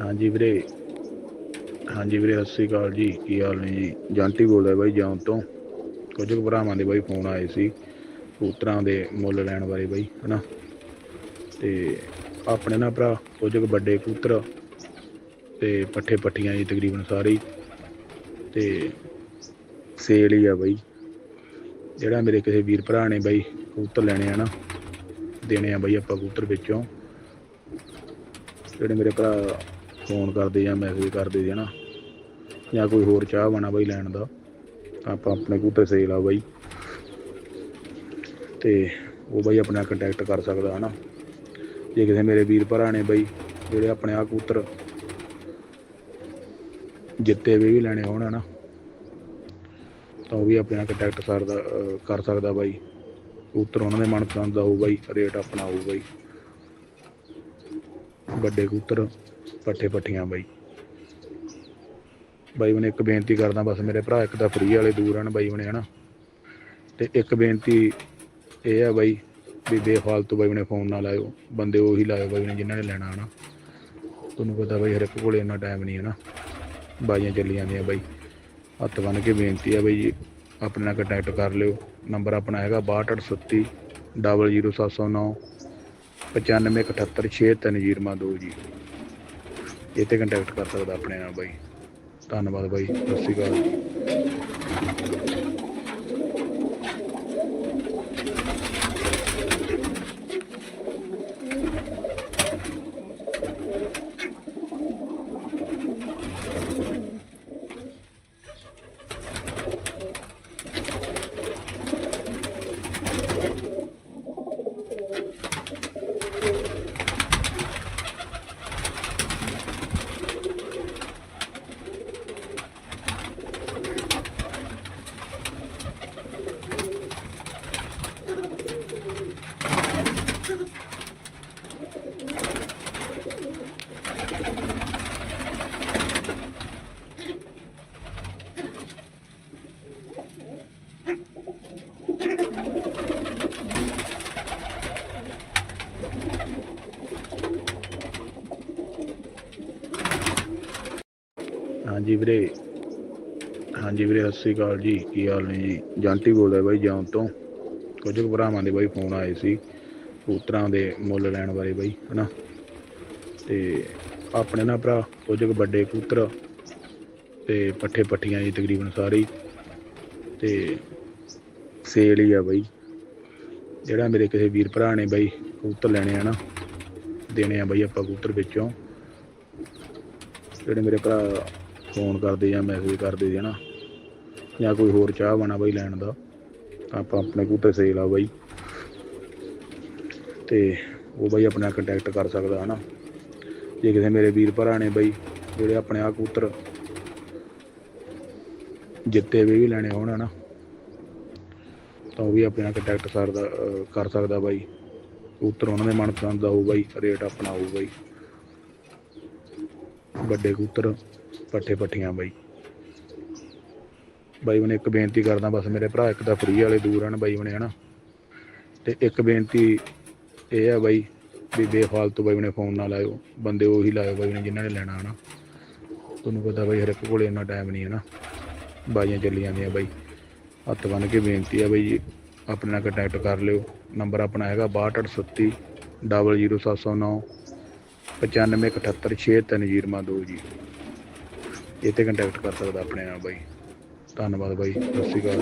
ਹਾਂਜੀ ਵੀਰੇ। ਹਾਂਜੀ ਵੀਰੇ, ਸਤਿ ਸ਼੍ਰੀ ਅਕਾਲ ਜੀ। ਕੀ ਹਾਲ ਨੇ ਜੀ? ਜਾਂਟੀ ਬੋਲਦਾ ਬਾਈ ਜਾਮ ਤੋਂ। ਕੁਝ ਕੁ ਭਰਾਵਾਂ ਦੇ ਬਾਈ ਫੋਨ ਆਏ ਸੀ, ਕਬੂਤਰਾਂ ਦੇ ਮੁੱਲ ਲੈਣ ਬਾਰੇ ਬਾਈ, ਹਨਾ? ਤੇ ਆਪਣੇ ਨਾ ਭਰਾ, ਕੁਝ ਕੁ ਵੱਡੇ ਕਬੂਤਰ ਤੇ ਪੱਠੇ ਪੱਠੀਆਂ ਜੀ ਤਕਰੀਬਨ ਸਾਰੇ ਹੀ। ਤੇ ਸੇਲ ਹੀ ਆ ਬਾਈ। ਜਿਹੜਾ ਮੇਰੇ ਕਿਸੇ ਵੀਰ ਭਰਾ ਨੇ ਬਾਈ ਕਬੂਤਰ ਲੈਣੇ ਆ ਨਾ, ਦੇਣੇ ਆ ਬਾਈ ਆਪਾਂ ਕਬੂਤਰ ਵਿੱਚੋਂ। ਜਿਹੜੇ ਮੇਰੇ ਭਰਾ ਫੋਨ ਕਰਦੇ ਜਾਂ ਮੈਸੇਜ ਕਰਦੇ ਜੀ ਨਾ ਜਾਂ ਕੋਈ ਹੋਰ ਚਾਹ ਬਣਾ ਬਾਈ ਲੈਣ ਦਾ। ਤਾਂ ਆਪਾਂ ਆਪਣੇ ਕਬੂਤਰ ਸੇਲ ਆ ਬਾਈ। ਤੇ ਉਹ ਬਾਈ ਆਪਣਾ ਕੰਟੈਕਟ ਕਰ ਸਕਦਾ, ਹਨਾ। ਜੇ ਕਿਸੇ ਮੇਰੇ ਵੀਰ ਭਰਾ ਨੇ ਬਾਈ, ਜਿਹੜੇ ਆਪਣੇ ਆ ਕਬੂਤਰ ਜਿੱਤੇ ਵੀ ਲੈਣੇ ਹੋਣ, ਹਨਾ। ਤਾਂ ਉਹ ਵੀ ਆਪਣੇ ਨਾਲ ਕੰਟੈਕਟ ਕਰਦਾ ਕਰ ਸਕਦਾ ਬਾਈ। ਕਬੂਤਰ ਉਹਨਾਂ ਦੇ ਮਨਪਸੰਦ ਦਾ ਹੋਊ ਬਾਈ ਰੇਟ ਆਪਣਾ ਹੋਊ ਬਾਈ। ਵੱਡੇ ਕਬੂਤਰ। ਪੱਠੇ ਪੱਠੀਆਂ ਬਾਈ। ਬਾਈ ਉਹਨੇ ਇੱਕ ਬੇਨਤੀ ਕਰਦਾ, ਬਸ ਮੇਰੇ ਭਰਾ ਇੱਕ ਤਾਂ ਫਰੀ ਵਾਲੇ ਦੂਰ ਹਨ ਬਾਈ ਉਹਨੇ ਹਨਾ। ਤੇ ਇੱਕ ਬੇਨਤੀ ਇਹ ਆ ਬਾਈ ਵੀ ਬੇਫਾਲਤੂ ਬਾਈ ਉਹਨੇ ਫੋਨ ਨਾ ਲਾਇਓ। ਬੰਦੇ ਉਹੀ ਲਾਇਓ ਬਾਈ ਉਹਨੇ ਜਿਨ੍ਹਾਂ ਨੇ ਲੈਣਾ, ਹਨਾ। ਤੁਹਾਨੂੰ ਪਤਾ ਬਾਈ ਹਰ ਇੱਕ ਕੋਲੇ ਇੰਨਾ ਟਾਈਮ ਨਹੀਂ, ਹਨਾ। ਬਾਈਆਂ ਚੱਲੀ ਜਾਂਦੀਆਂ ਬਾਈ। ਹੱਥ ਬੰਨ ਕੇ ਬੇਨਤੀ ਆ ਬਾਈ ਜੀ, ਆਪਣੇ ਨਾਲ ਕੰਟੈਕਟ ਕਰ ਲਿਓ। ਨੰਬਰ ਆਪਣਾ ਹੈਗਾ 6238 00709 9578636302 ਜੀ ਇਹ ਤੇ ਕੰਟੈਕਟ ਕਰ ਸਕਦਾ ਆਪਣੇ ਨਾਲ ਬਾਈ। ਧੰਨਵਾਦ ਬਾਈ ਸਤਿ ਸ਼੍ਰੀ ਅਕਾਲ। ਹਾਂਜੀ ਵੀਰੇ। ਹਾਂਜੀ ਵੀਰੇ, ਸਤਿ ਸ਼੍ਰੀ ਅਕਾਲ ਜੀ। ਕੀ ਹਾਲ ਨੇ ਜੀ? ਜਾਂਟੀ ਬੋਲਦਾ ਬਾਈ ਜਾਮ ਤੋਂ। ਕੁਝ ਕੁ ਭਰਾਵਾਂ ਦੇ ਬਾਈ ਫੋਨ ਆਏ ਸੀ ਕਬੂਤਰਾਂ ਦੇ ਮੁੱਲ ਲੈਣ ਬਾਰੇ ਬਾਈ, ਹਨਾ? ਤੇ ਆਪਣੇ ਨਾ ਭਰਾ, ਕੁਝ ਕੁ ਵੱਡੇ ਕਬੂਤਰ ਤੇ ਪੱਠੇ ਪੱਠੀਆਂ ਜੀ ਤਕਰੀਬਨ ਸਾਰੇ। ਤੇ ਸੇਲ ਹੀ ਆ ਬਾਈ। ਜਿਹੜਾ ਮੇਰੇ ਕਿਸੇ ਵੀਰ ਭਰਾ ਨੇ ਬਾਈ ਕਬੂਤਰ ਲੈਣੇ ਆ ਨਾ, ਦੇਣੇ ਆ ਬਾਈ ਆਪਾਂ ਕਬੂਤਰ ਵਿੱਚੋਂ। ਜਿਹੜੇ ਮੇਰੇ ਭਰਾ ਫੋਨ ਕਰਦੇ ਜਾਂ ਮੈਸੇਜ ਕਰਦੇ ਜੀ ਨਾ, ਜਾਂ ਕੋਈ ਹੋਰ ਚਾਹ ਬਣਾ ਬਾਈ ਲੈਣ ਦਾ ਤਾਂ ਆਪਾਂ ਆਪਣੇ ਕਬੂਤਰ ਸੇਲ ਆ ਬਾਈ। ਤੇ ਉਹ ਬਾਈ ਆਪਣਾ ਕੰਟੈਕਟ ਕਰ ਸਕਦਾ ਹਨਾ। ਜੇ ਕਿਸੇ ਮੇਰੇ ਵੀਰ ਭਰਾ ਨੇ ਬਾਈ, ਜਿਹੜੇ ਆਪਣੇ ਆ ਕਬੂਤਰ ਜਿੱਤੇ ਵੀ ਵੀ ਲੈਣੇ ਹੋਣ ਹਨਾ। ਤਾਂ ਉਹ ਵੀ ਆਪਣੇ ਨਾਲ ਕੰਟੈਕਟ ਕਰਦਾ ਕਰ ਸਕਦਾ ਬਾਈ। ਕਬੂਤਰ ਉਹਨਾਂ ਦੇ ਮਨਪਸੰਦ ਦਾ ਹੋਊ ਬਾਈ, ਰੇਟ ਆਪਣਾ ਹੋਊ ਬਾਈ। ਵੱਡੇ ਕਬੂਤਰ, ਪੱਠੇ ਪੱਠੀਆਂ ਬਾਈ। ਬਾਈ ਉਹਨੇ ਇੱਕ ਬੇਨਤੀ ਕਰਦਾ, ਬਸ ਮੇਰੇ ਭਰਾ ਇੱਕ ਤਾਂ ਫਰੀ ਵਾਲੇ ਦੂਰ ਹਨ ਬਾਈ ਉਹਨੇ ਹਨਾ। ਤੇ ਇੱਕ ਬੇਨਤੀ ਇਹ ਆ ਬਾਈ ਵੀ ਬੇਫਾਲਤੂ ਬਾਈ ਉਹਨੇ ਫੋਨ ਨਾ ਲਾਇਓ। ਬੰਦੇ ਉਹੀ ਲਾਇਓ ਬਾਈ ਉਹਨੇ ਜਿਨ੍ਹਾਂ ਨੇ ਲੈਣਾ, ਹਨਾ। ਤੁਹਾਨੂੰ ਪਤਾ ਬਾਈ ਹਰ ਇੱਕ ਕੋਲੇ ਇੰਨਾ ਟਾਈਮ ਨਹੀਂ ਹੈ ਨਾ ਬਾਈਆਂ ਚੱਲੀ ਜਾਂਦੀਆਂ ਬਾਈ। ਹੱਥ ਬੰਨ ਕੇ ਬੇਨਤੀ ਆ ਬਾਈ ਜੀ, ਆਪਣੇ ਨਾਲ ਕੰਟੈਕਟ ਕਰ ਲਿਓ। ਨੰਬਰ ਆਪਣਾ ਹੈਗਾ 6238 00709 9578636302 ਜੀ ਇਹ ਤੇ ਕੰਟੈਕਟ ਕਰ ਸਕਦਾ ਆਪਣੇ ਨਾਲ ਬਾਈ। ਧੰਨਵਾਦ ਬਾਈ, ਸਤਿ ਸ਼੍ਰੀ ਅਕਾਲ।